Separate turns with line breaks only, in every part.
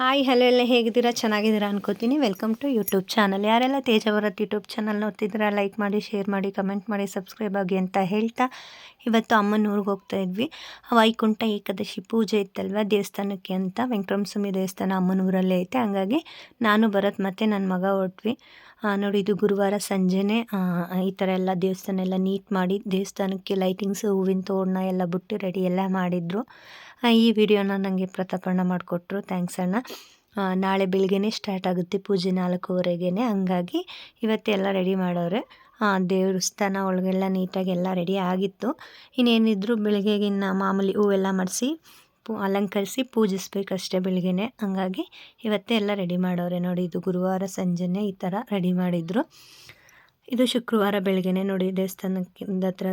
Hi hello ಎಲ್ಲ ಹೇಗಿದ್ದೀರಾ? ಚೆನ್ನಾಗಿದ್ದೀರಾ ಅನ್ಕೋತೀನಿ. ವೆಲ್ಕಮ್ ಟು ಯೂಟ್ಯೂಬ್ ಚಾನಲ್ ಯಾರೆಲ್ಲ ತೇಜವರತ್ ಯೂಟ್ಯೂಬ್ ಚಾನಲ್ ನೋಡ್ತಿದ್ದೀರಾ ಲೈಕ್ ಮಾಡಿ ಶೇರ್ ಮಾಡಿ ಕಮೆಂಟ್ ಮಾಡಿ ಸಬ್ಸ್ಕ್ರೈಬ್ ಆಗಿ ಅಂತ ಹೇಳ್ತಾ ಇವತ್ತು ಅಮ್ಮನ ಊರಿಗೆ ಹೋಗ್ತಾ ಇದ್ವಿ. ವೈಕುಂಠ ಏಕಾದಶಿ ಪೂಜೆ ಇತ್ತಲ್ವ ದೇವಸ್ಥಾನಕ್ಕೆ ಅಂತ. ವೆಂಕಟರಮಸ್ವಾಮಿ ದೇವಸ್ಥಾನ ಅಮ್ಮನ ಊರಲ್ಲೇ ಐತೆ. ಹಂಗಾಗಿ ನಾನು ಬರತ್ ಮತ್ತೆ ನನ್ನ ಮಗ ಹೊರಟ್ವಿ ನೋಡಿ, ಇದು ಗುರುವಾರ ಸಂಜೆನೇ ಈ ಥರ ಎಲ್ಲ ದೇವಸ್ಥಾನ ಎಲ್ಲ ನೀಟ್ ಮಾಡಿ, ದೇವಸ್ಥಾನಕ್ಕೆ ಲೈಟಿಂಗ್ಸ್ ಹೂವಿನ ತೋರಣ ಎಲ್ಲ ಬಿಟ್ಟು ರೆಡಿ ಎಲ್ಲ ಮಾಡಿದರು. ಈ ವಿಡಿಯೋನ ನನಗೆ ಪ್ರತಾಪಣ್ಣ ಮಾಡಿಕೊಟ್ರು. ಥ್ಯಾಂಕ್ಸ್ ಅಣ್ಣ. ನಾಳೆ ಬೆಳಗ್ಗೆನೇ ಸ್ಟಾರ್ಟ್ ಆಗುತ್ತೆ ಪೂಜೆ ನಾಲ್ಕೂವರೆಗೆ ಹಂಗಾಗಿ ಇವತ್ತೆಲ್ಲ ರೆಡಿ ಮಾಡೋರೆ. ದೇವಸ್ಥಾನ ಒಳಗೆಲ್ಲ ನೀಟಾಗಿ ಎಲ್ಲ ರೆಡಿ ಆಗಿತ್ತು. ಇನ್ನೇನಿದ್ರು ಬೆಳಗ್ಗೆಗಿನ್ನ ಮಾಮೂಲಿ ಹೂವೆಲ್ಲ ಮಾಡಿಸಿ ಅಲಂಕರಿಸಿ ಪೂಜಿಸ್ಬೇಕಷ್ಟೇ ಬೆಳಗ್ಗೆನೆ. ಹಂಗಾಗಿ ಇವತ್ತೇ ಎಲ್ಲ ರೆಡಿ ಮಾಡೋರೆ ನೋಡಿ. ಇದು ಗುರುವಾರ, ಸಂಜೆನೇ ಈ ಥರ ರೆಡಿ ಮಾಡಿದರು. ಇದು ಶುಕ್ರವಾರ ಬೆಳಗ್ಗೆನೆ ನೋಡಿ ದೇವಸ್ಥಾನಕ್ಕಿಂದ ಹತ್ರ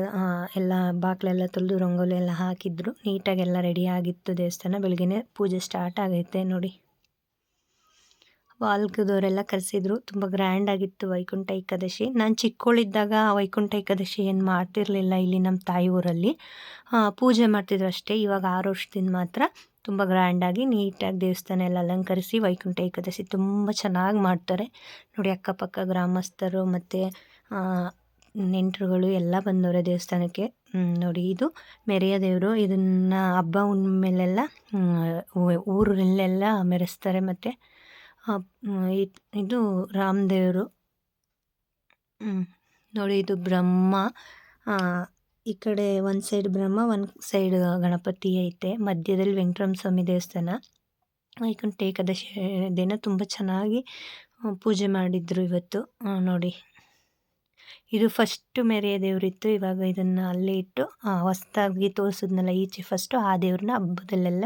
ಎಲ್ಲ ಬಾಕ್ಲೆಲ್ಲ ತೊಳೆದು ರಂಗೋಲಿ ಎಲ್ಲ ಹಾಕಿದ್ರು. ನೀಟಾಗೆಲ್ಲ ರೆಡಿ ಆಗಿತ್ತು ದೇವಸ್ಥಾನ. ಬೆಳಗ್ಗೆನೆ ಪೂಜೆ ಸ್ಟಾರ್ಟ್ ಆಗೈತೆ ನೋಡಿ. ವಾಲ್ಗದವರೆಲ್ಲ ಕರೆಸಿದ್ರು. ತುಂಬ ಗ್ರ್ಯಾಂಡ್ ಆಗಿತ್ತು ವೈಕುಂಠ ಏಕಾದಶಿ. ನಾನು ಚಿಕ್ಕವಳಿದ್ದಾಗ ವೈಕುಂಠ ಏಕಾದಶಿ ಏನು ಮಾಡ್ತಿರಲಿಲ್ಲ ಇಲ್ಲಿ ನಮ್ಮ ತಾಯಿ ಊರಲ್ಲಿ. ಪೂಜೆ ಮಾಡ್ತಿದ್ರು ಅಷ್ಟೇ. ಇವಾಗ ಆರು ವರ್ಷದಿಂದ ಮಾತ್ರ ತುಂಬ ಗ್ರ್ಯಾಂಡಾಗಿ ನೀಟಾಗಿ ದೇವಸ್ಥಾನ ಎಲ್ಲ ಅಲಂಕರಿಸಿ ವೈಕುಂಠ ಏಕಾದಶಿ ತುಂಬ ಚೆನ್ನಾಗಿ ಮಾಡ್ತಾರೆ. ನೋಡಿ ಅಕ್ಕಪಕ್ಕ ಗ್ರಾಮಸ್ಥರು ಮತ್ತು ನೆಂಟರುಗಳು ಎಲ್ಲ ಬಂದವರೆ ದೇವಸ್ಥಾನಕ್ಕೆ. ನೋಡಿ ಇದು ಮೆರೆಯ ದೇವರು. ಇದನ್ನು ಹಬ್ಬ ಮೇಲೆಲ್ಲ ಊರಲ್ಲೆಲ್ಲ ಮೆರೆಸ್ತಾರೆ ಮತ್ತು ಇದು ರಾಮದೇವರು. ನೋಡಿ, ಇದು ಬ್ರಹ್ಮ. ಈ ಕಡೆ ಒಂದು ಸೈಡ್ ಬ್ರಹ್ಮ, ಒಂದು ಸೈಡ್ ಗಣಪತಿ ಐತೆ. ಮಧ್ಯದಲ್ಲಿ ವೆಂಕಟರಮಣ ಸ್ವಾಮಿ ದೇವಸ್ಥಾನ ವೈಕುಂಠ ಏಕಾದಶಿ ದಿನ ತುಂಬ ಚೆನ್ನಾಗಿ ಪೂಜೆ ಮಾಡಿದ್ರು ಇವತ್ತು. ನೋಡಿ. ಇದು ಫಸ್ಟು ಮೆರೆಯ ದೇವರಿತ್ತು. ಇವಾಗ ಇದನ್ನು ಅಲ್ಲೇ ಇಟ್ಟು ಹೊಸ್ದಾಗಿ ತೋರಿಸಿದ್ನಲ್ಲ ಈಚೆ ಫಸ್ಟು ಆ ದೇವ್ರನ್ನ ಹಬ್ಬದಲ್ಲೆಲ್ಲ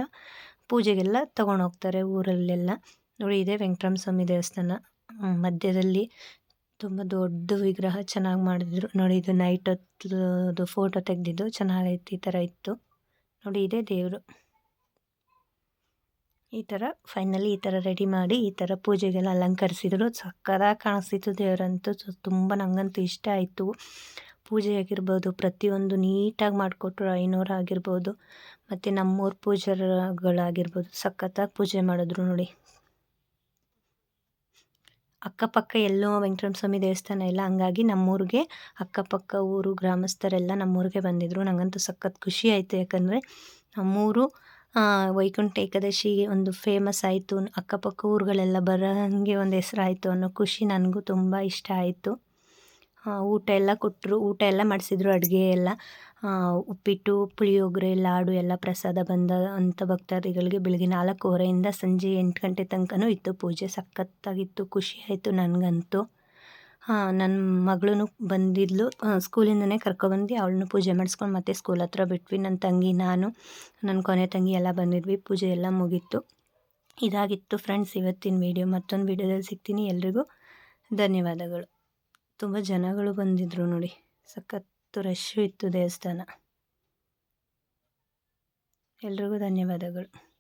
ಪೂಜೆಗೆಲ್ಲ ತೊಗೊಂಡೋಗ್ತಾರೆ ಊರಲ್ಲೆಲ್ಲ. ನೋಡಿ, ಇದೆ ವೆಂಕಟರಾಮ ಸ್ವಾಮಿ ದೇವಸ್ಥಾನ ಮಧ್ಯದಲ್ಲಿ ತುಂಬ ದೊಡ್ಡ ವಿಗ್ರಹ ಚೆನ್ನಾಗಿ ಮಾಡಿದ್ರು. ನೋಡಿ, ಇದು ನೈಟ್ ಹೊತ್ತು ಫೋಟೋ ತೆಗೆದಿದ್ದು ಚೆನ್ನಾಗೈತಿ, ಈ ಥರ ಇತ್ತು. ನೋಡಿ, ಇದೆ ದೇವರು. ಈ ಥರ ಫೈನಲಿ ಈ ಥರ ರೆಡಿ ಮಾಡಿ, ಈ ಥರ ಪೂಜೆಗೆಲ್ಲ ಅಲಂಕರಿಸಿದ್ರು. ಸಕ್ಕದಾಗಿ ಕಾಣಿಸ್ತಿತ್ತು ದೇವರಂತೂ. ತುಂಬ ನನಗಂತೂ ಇಷ್ಟ ಆಯಿತು. ಪೂಜೆ ಆಗಿರ್ಬೋದು, ಪ್ರತಿಯೊಂದು ನೀಟಾಗಿ ಮಾಡಿಕೊಟ್ರು ಐನೂರು ಆಗಿರ್ಬೋದು, ಮತ್ತು ನಮ್ಮೂರು ಪೂಜಾರುಗಳಾಗಿರ್ಬೋದು ಸಖತ್ತಾಗಿ ಪೂಜೆ ಮಾಡಿದ್ರು ನೋಡಿ. ಅಕ್ಕಪಕ್ಕ ಎಲ್ಲೋ ವೆಂಕಟರಮಣ ಸ್ವಾಮಿ ದೇವಸ್ಥಾನ ಇಲ್ಲ ಹಂಗಾಗಿ ನಮ್ಮೂರಿಗೆ ಅಕ್ಕಪಕ್ಕ ಊರು ಗ್ರಾಮಸ್ಥರೆಲ್ಲ ನಮ್ಮೂರಿಗೆ ಬಂದಿದ್ದರು ನನಗಂತೂ ಸಖತ್ ಖುಷಿ ಆಯಿತು. ಯಾಕಂದರೆ ನಮ್ಮೂರು ವೈಕುಂಠ ಏಕಾದಶಿ ಒಂದು ಫೇಮಸ್ ಆಯಿತು. ಅಕ್ಕಪಕ್ಕ ಊರುಗಳೆಲ್ಲ ಬರೋ ಹಾಗೆ ಒಂದು ಹೆಸರಾಯಿತು ಅನ್ನೋ ಖುಷಿ ನನಗೂ ತುಂಬ ಇಷ್ಟ ಆಯಿತು. ಊಟ ಎಲ್ಲ ಕೊಟ್ಟರು ಊಟ ಎಲ್ಲ ಮಾಡಿಸಿದ್ರು ಅಡುಗೆ ಎಲ್ಲ. ಉಪ್ಪಿಟ್ಟು, ಪುಳಿಯೋಗರೆ, ಲಾಡು ಎಲ್ಲ ಪ್ರಸಾದ ಬಂದ ಅಂಥ ಭಕ್ತಾದಿಗಳಿಗೆ ಬೆಳಗ್ಗೆ ನಾಲ್ಕೂವರೆಯಿಂದ ಸಂಜೆ ಎಂಟು ಗಂಟೆ ತನಕನೂ ಇತ್ತು ಪೂಜೆ. ಸಖತ್ತಾಗಿತ್ತು ಖುಷಿ ಆಯಿತು ನನಗಂತೂ ನನ್ನ ಮಗಳೂ ಬಂದಿದ್ಲು. ಸ್ಕೂಲಿಂದನೇ ಕರ್ಕೊಬಂದು ಅವಳನ್ನು ಪೂಜೆ ಮಾಡಿಸ್ಕೊಂಡು ಮತ್ತೆ ಸ್ಕೂಲ್ ಹತ್ರ ಬಿಟ್ವಿ. ನನ್ನ ತಂಗಿ, ನಾನು ನನ್ನ ಕೊನೆ ತಂಗಿ ಎಲ್ಲ ಬಂದಿದ್ವಿ. ಪೂಜೆ ಎಲ್ಲ ಮುಗೀತು. ಇದಾಗಿತ್ತು ಫ್ರೆಂಡ್ಸ್, ಇವತ್ತಿನ ವೀಡಿಯೋ. ಮತ್ತೊಂದು ವೀಡಿಯೋದಲ್ಲಿ ಸಿಗ್ತೀನಿ ಎಲ್ರಿಗೂ. ಧನ್ಯವಾದಗಳು. ತುಂಬ ಜನಗಳು ಬಂದಿದ್ದರು ನೋಡಿ. ಸಖತ್ತು ರಶ್ಶು ಇತ್ತು ದೇವಸ್ಥಾನ. ಎಲ್ರಿಗೂ ಧನ್ಯವಾದಗಳು.